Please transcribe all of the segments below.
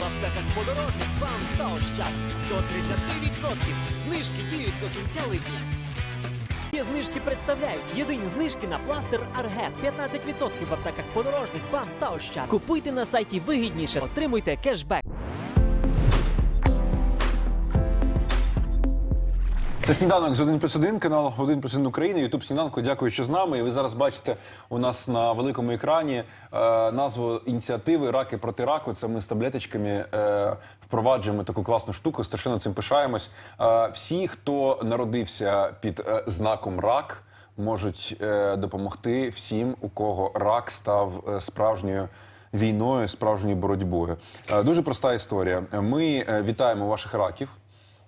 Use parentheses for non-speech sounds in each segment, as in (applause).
в аптеках подорожник, вам та ощад. До 30% знижки діють до кінця липня. Є знижки представляють єдині знижки на пластир Аргет. 15% в аптеках подорожник, вам та ощад. Купуйте на сайті вигідніше, отримуйте кешбек. Це сніданок з 1 плюс 1, канал 1 плюс 1 України, Ютуб сніданку. Дякую, що з нами. І ви зараз бачите у нас на великому екрані е, назву ініціативи Раки проти раку. Це ми з таблеточками е, впроваджуємо таку класну штуку. Страшенно цим пишаємось. Е, всі, хто народився під е, знаком рак, можуть е, допомогти всім, у кого рак став е, справжньою. Війною, справжньою боротьбою. Е, Дуже проста історія. Ми е, вітаємо ваших раків.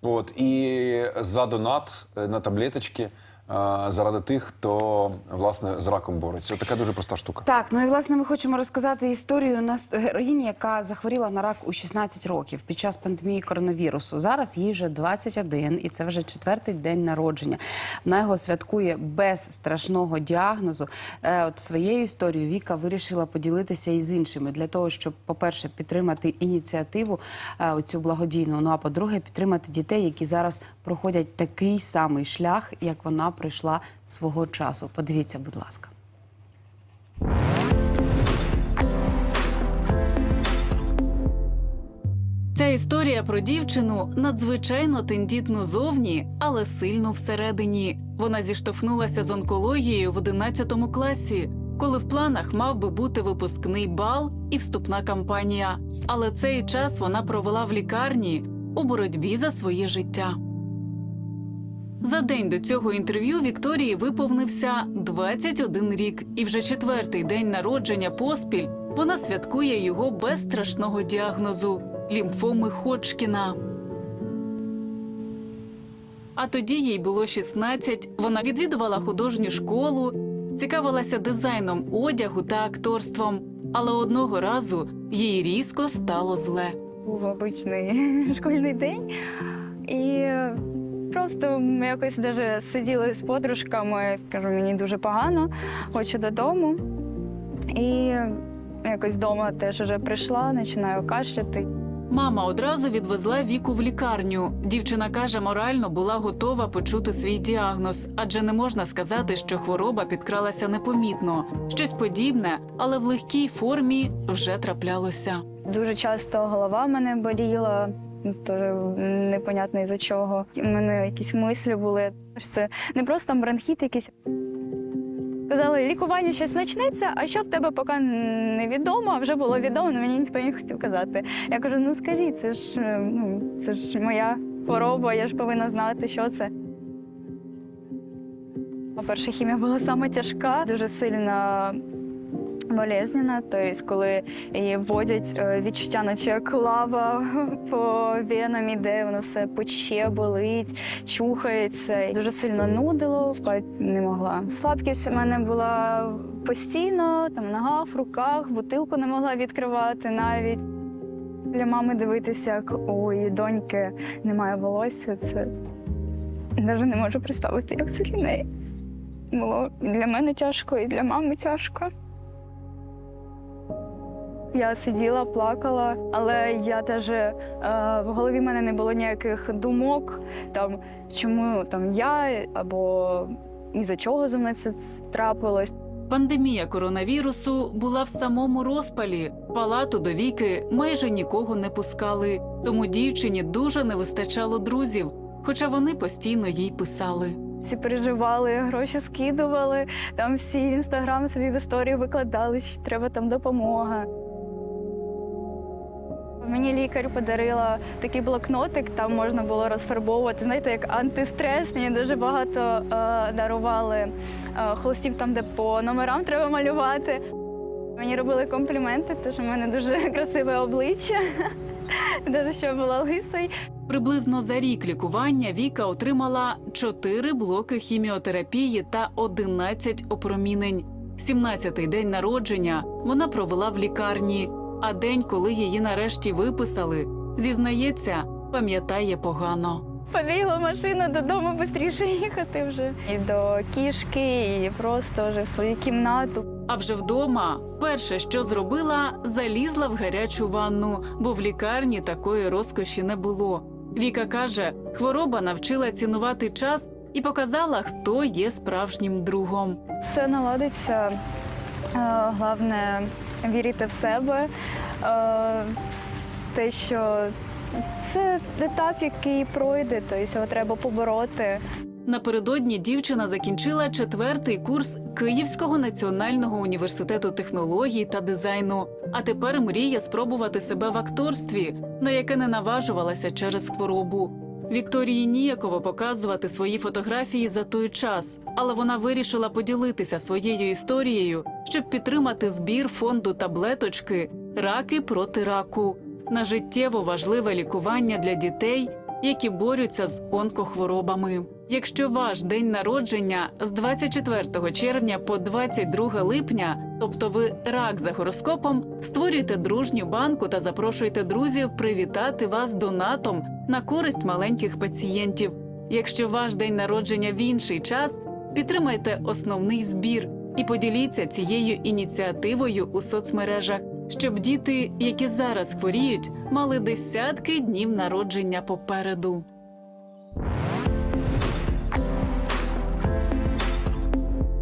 От і за донат е, на таблеточки заради тих, хто власне з раком бореться. Така дуже проста штука. Так, ну і власне ми хочемо розказати історію нас героїні, яка захворіла на рак у 16 років під час пандемії коронавірусу. Зараз їй вже 21, і це вже четвертий день народження. Вона його святкує без страшного діагнозу. Е, от своєю історією Віка вирішила поділитися і з іншими для того, щоб, по-перше, підтримати ініціативу е, оцю благодійну. Ну а по-друге, підтримати дітей, які зараз проходять такий самий шлях, як вона пройшла свого часу. Подивіться, будь ласка. Ця історія про дівчину надзвичайно тендітну зовні, але сильну всередині. Вона зіштовхнулася з онкологією в 11 класі, коли в планах мав би бути випускний бал і вступна кампанія. Але цей час вона провела в лікарні у боротьбі за своє життя. За день до цього інтерв'ю Вікторії виповнився 21 рік, і вже четвертий день народження поспіль вона святкує його без страшного діагнозу лімфоми Ходжкіна. А тоді їй було 16, Вона відвідувала художню школу, цікавилася дизайном одягу та акторством. Але одного разу їй різко стало зле. був обичний (laughs) школьний день. І просто ми якось даже сиділи з подружками. Кажу, мені дуже погано, хочу додому. І якось вдома теж вже прийшла, починаю кашляти. Мама одразу відвезла віку в лікарню. Дівчина каже, морально була готова почути свій діагноз, адже не можна сказати, що хвороба підкралася непомітно. Щось подібне, але в легкій формі вже траплялося. Дуже часто голова мене боліла, теж непонятно із-за чого. У мене якісь мислі були. Це не просто там бронхіт якийсь. Казали, лікування щось почнеться, а що в тебе поки невідомо, а вже було відомо, але мені ніхто не хотів казати. Я кажу: ну скажіть, це ж е, ну, це ж моя хвороба, я ж повинна знати, що це. Перша хімія була саме тяжка, дуже сильно болезненна. Тобто, коли її вводять е, відчуття, наче як лава (laughs) по венам іде, воно все пече, болить, чухається. Дуже сильно нудило, спати не могла. Слабкість у мене була постійно, там в ногах, в руках, бутилку не могла відкривати навіть. Для мами дивитися, як у її доньки немає волосся, це навіть не можу представити, як це для неї. Було для мене тяжко, і для мами тяжко. Я сиділа, плакала, але я теж е, в голові в мене не було ніяких думок, там чому там я або із за чого за мною це трапилось. Пандемія коронавірусу була в самому розпалі. Палату до віки майже нікого не пускали, тому дівчині дуже не вистачало друзів, хоча вони постійно їй писали. Всі переживали, гроші скидували, там всі в інстаграм собі в історію викладали, що треба там допомога. Мені лікар подарила такий блокнотик, там можна було розфарбовувати. Знаєте, як антистрес. Мені дуже багато е, дарували е, холстів там, де по номерам треба малювати. Мені робили компліменти, тому що в мене дуже (laughs) красиве обличчя, (laughs) навіть що була лисою. Приблизно за рік лікування Віка отримала 4 блоки хіміотерапії та 11 опромінень. 17-й день народження вона провела в лікарні, а день, коли її нарешті виписали, зізнається, пам'ятає погано. Побігла машина додому швидше їхати вже. І до кішки, і просто вже в свою кімнату. А вже вдома перше, що зробила, залізла в гарячу ванну, бо в лікарні такої розкоші не було. Віка каже, хвороба навчила цінувати час і показала, хто є справжнім другом. Все наладиться. Е, Головне вірити в себе. Е, Те, що це етап, який пройде, тобто його треба побороти. Напередодні дівчина закінчила четвертий курс Київського національного університету технологій та дизайну. А тепер мріє спробувати себе в акторстві, на яке не наважувалася через хворобу. Вікторії ніяково показувати свої фотографії за той час, але вона вирішила поділитися своєю історією, щоб підтримати збір фонду таблеточки Раки проти раку на життєво важливе лікування для дітей, які борються з онкохворобами. Якщо ваш день народження з 24 червня по 22 липня, тобто ви рак за гороскопом, створюйте дружню банку та запрошуйте друзів привітати вас донатом на користь маленьких пацієнтів. Якщо ваш день народження в інший час, підтримайте основний збір і поділіться цією ініціативою у соцмережах, щоб діти, які зараз хворіють, мали десятки днів народження попереду.